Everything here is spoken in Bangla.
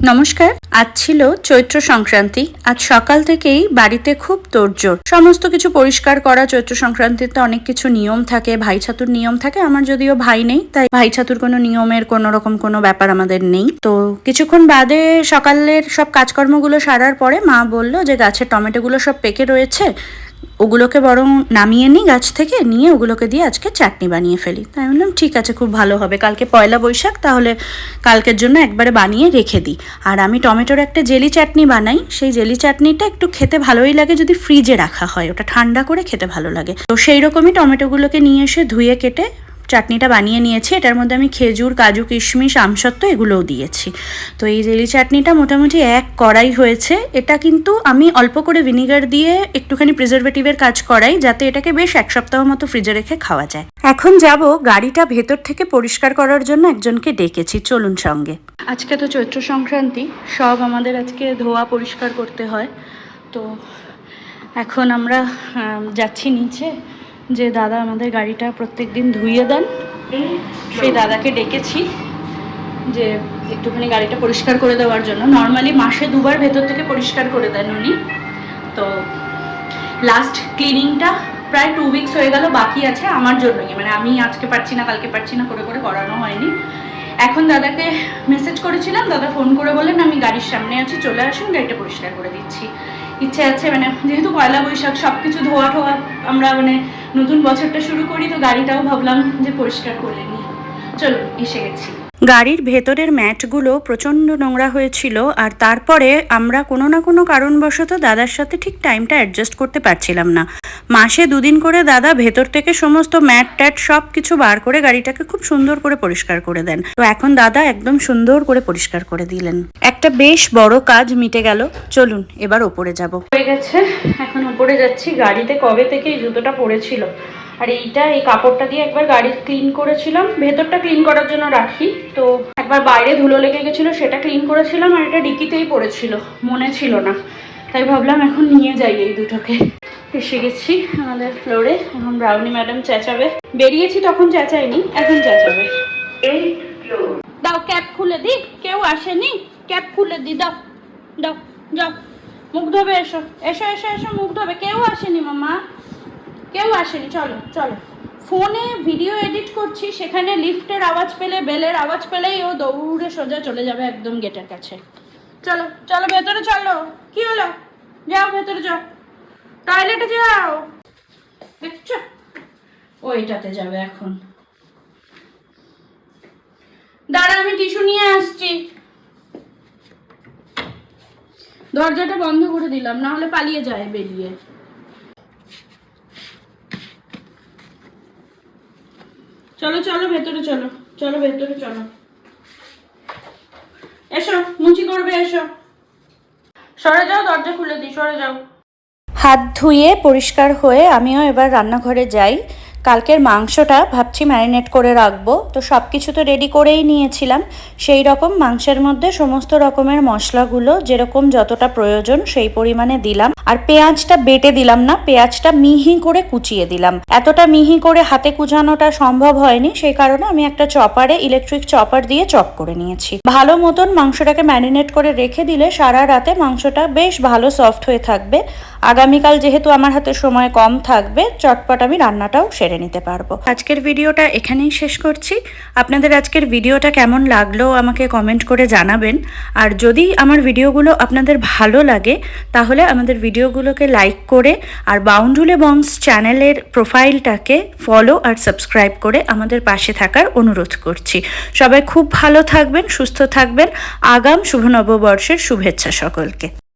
নমস্কার, আজ ছিল চৈত্র সংক্রান্তি, আজ সকাল থেকেই বাড়িতে খুব তোড়জোড়। সমস্ত কিছু পরিষ্কার করা, চৈত্র সংক্রান্তিতে অনেক কিছু নিয়ম থাকে, ভাই ছাতুর নিয়ম থাকে, আমার যদিও ভাই নেই, তাই ভাই ছাতুর কোনো নিয়মের কোনো রকম কোনো ব্যাপার আমাদের নেই। তো কিছুক্ষণ বাদে সকালের সব কাজকর্মগুলো সারার পরে মা বলল যে গাছের টমেটোগুলো সব পেকে রয়েছে ওগুলোকে বরং নামিয়ে নিই গাছ থেকে, নিয়ে ওগুলোকে দিয়ে আজকে চাটনি বানিয়ে ফেলি। তাই বললাম, ঠিক আছে, খুব ভালো হবে। কালকে পয়লা বৈশাখ, তাহলে কালকের জন্য একবারে বানিয়ে রেখে দিই। আর আমি টমেটোর একটা জেলি চাটনি বানাই। সেই জেলি চাটনিটা একটু খেতে ভালোই লাগে যদি ফ্রিজে রাখা হয়। ওটা ঠান্ডা করে খেতে ভালো লাগে। তো সেই রকমই টমেটোগুলোকে নিয়ে এসে ধুয়ে কেটে চাটনিটা বানিয়ে নিয়েছি। এটার মধ্যে আমি খেজুর, কাজু, কিশমিশ, আমসত্ত্ব এগুলোও দিয়েছি। তো এই জেলি চাটনিটা মোটামুটি এক কড়াই হয়েছে। এটা কিন্তু আমি অল্প করে ভিনিগার দিয়ে একটুখানি প্রিজারভেটিভের কাজ করাই, যাতে এটাকে বেশ এক সপ্তাহ মতো ফ্রিজে রেখে খাওয়া যায়। এখন যাব গাড়িটা ভেতর থেকে পরিষ্কার করার জন্য একজনকে ডেকেছি। চলুন সঙ্গে। আজকে তো চৈত্র সংক্রান্তি, সব আমাদের আজকে ধোয়া পরিষ্কার করতে হয়। তো এখন আমরা যাচ্ছি নিচে। যে দাদা আমাদের গাড়িটা প্রত্যেক দিন ধুইয়ে দেন, সেই দাদাকে ডেকেছি যে একটুখানি গাড়িটা পরিষ্কার করে দেওয়ার জন্য। নর্মালি মাসে দুবার ভেতর থেকে পরিষ্কার করে দেন উনি। তো লাস্ট ক্লিনিংটা প্রায় টু উইকস হয়ে গেল, বাকি আছে আমার জন্যই। মানে আমি আজকে পারছি না, কালকে পারছি না, করে করে করানো হয়নি। এখন দাদাকে মেসেজ করেছিলাম, দাদা ফোন করে বললেন, আমি গাড়ির সামনে আছি, চলে আসুন, গাড়িটা পরিষ্কার করে দিচ্ছি। ইচ্ছে আছে মানে যেহেতু পয়লা বৈশাখ সব কিছু ধোয়া ঠোয়া আমরা মানে নতুন বছরটা শুরু করি, তো গাড়িটাও ভাবলাম যে পরিষ্কার করে নিই। চলো এসে গেছি। গাড়ির ভেতরের ম্যাটগুলো প্রচণ্ড নোংরা হয়েছিল আর তারপরে আমরা কোনো না কোনো কারণবশত দাদার সাথে ঠিক টাইমটা অ্যাডজাস্ট করতে পারছিলাম না। মাসে দুদিন করে দাদা ভেতর থেকে সমস্ত ম্যাট ট্যাট সব কিছু বার করে গাড়িটাকে খুব সুন্দর করে পরিষ্কার করে দেন। তো এখন দাদা একদম সুন্দর করে পরিষ্কার করে দিলেন। একটা বেশ বড় কাজ মিটে গেল। চলুন, এবার ওপরে যাব। হয়ে গেছে। এখন উপরে যাচ্ছি। গাড়িতে কবে থেকে এই জুতোটা পড়েছিল? আর এইটা এই কাপড়টা দিয়ে একবার গাড়ি ক্লিন করেছিলাম। ভেতরটা ক্লিন করার জন্য রাখি। তো একবার বাইরে ধুলো লেগে গেছিল সেটা ক্লিন করেছিলাম আর এটা ডিকিতেই পড়েছিল। মনে ছিল না। তাই ভাবলাম এখন নিয়ে যাই এই দুটোকে। এসে গেছি আমাদের ফ্লোরে এখন ব্রাউনি ম্যাডাম চেঁচাবে। বেরিয়েছি তখন চেঁচায়নি এখন চেঁচাবে। দাও ক্যাপ খুলে দি। কেউ আসেনি? ক্যাপ খুলে দি দাও। দাও যাও। মুখ ধোবে এসো। এসো এসো এসো মুখ ধোবে। কেউ আসেনি মামা। কেউ আসেনি, চলো চলো। ফোনে ভিডিও এডিট করছি, সেখানে লিফটের আওয়াজ পেলে, বেলের আওয়াজ পেলেই ও দৌড়ে সোজা চলে যাবে একদম গেটের কাছে। চলো চলো, ভেতরে চলো। কি হলো? যাও, ভেতরে যাও। টয়লেটে যাও। দেখছ? ও এটাতে যাবে এখন। দাঁড়া, আমি টিস্যু নিয়ে আসছি। দরজাটা বন্ধ করে দিলাম, না হলে পালিয়ে যায় বেরিয়ে। চলো চলো, ভেতরে চলো চলো, ভেতরে চলো। এসো, মুচি করবে, এসো। সরে যাও, দরজা খুলে দিই, সরে যাও। হাত ধুয়ে পরিষ্কার হয়ে আমিও এবার রান্নাঘরে যাই। কালকের মাংসটা ভাবছি ম্যারিনেট করে রাখব। তো সব কিছু তো রেডি করেই নিয়েছিলাম। সেই রকম মাংসের মধ্যে সমস্ত রকমের মশলাগুলো যেরকম যতটা প্রয়োজন সেই পরিমাণে দিলাম। আর পেঁয়াজটা বেটে দিলাম না, পেঁয়াজটা মিহি করে কুচিয়ে দিলাম। এতটা মিহি করে হাতে কুচানোটা সম্ভব হয়নি, সেই কারণে আমি একটা চপারে ইলেকট্রিক চপার দিয়ে চপ করে নিয়েছি। ভালো মতন মাংসটাকে ম্যারিনেট করে রেখে দিলে সারা রাতে মাংসটা বেশ ভালো সফট হয়ে থাকবে। আগামীকাল যেহেতু আমার হাতে সময় কম থাকবে, চটপট আমি রান্নাটাও সেরে নিতে পারব। আজকের ভিডিওটা এখানেই শেষ করছি। আপনাদের আজকের ভিডিওটা কেমন লাগল আমাকে কমেন্ট করে জানাবেন। আর যদি আমার ভিডিওগুলো আপনাদের ভালো লাগে, তাহলে আমাদের ভিডিওগুলোকে লাইক করে আর বাউন্ডুলে বংস চ্যানেলের প্রোফাইলটাকে ফলো আর সাবস্ক্রাইব করে আমাদের পাশে থাকার অনুরোধ করছি। সবাই খুব ভালো থাকবেন, সুস্থ থাকবেন। আগাম শুভ নববর্ষের শুভেচ্ছা সকলকে।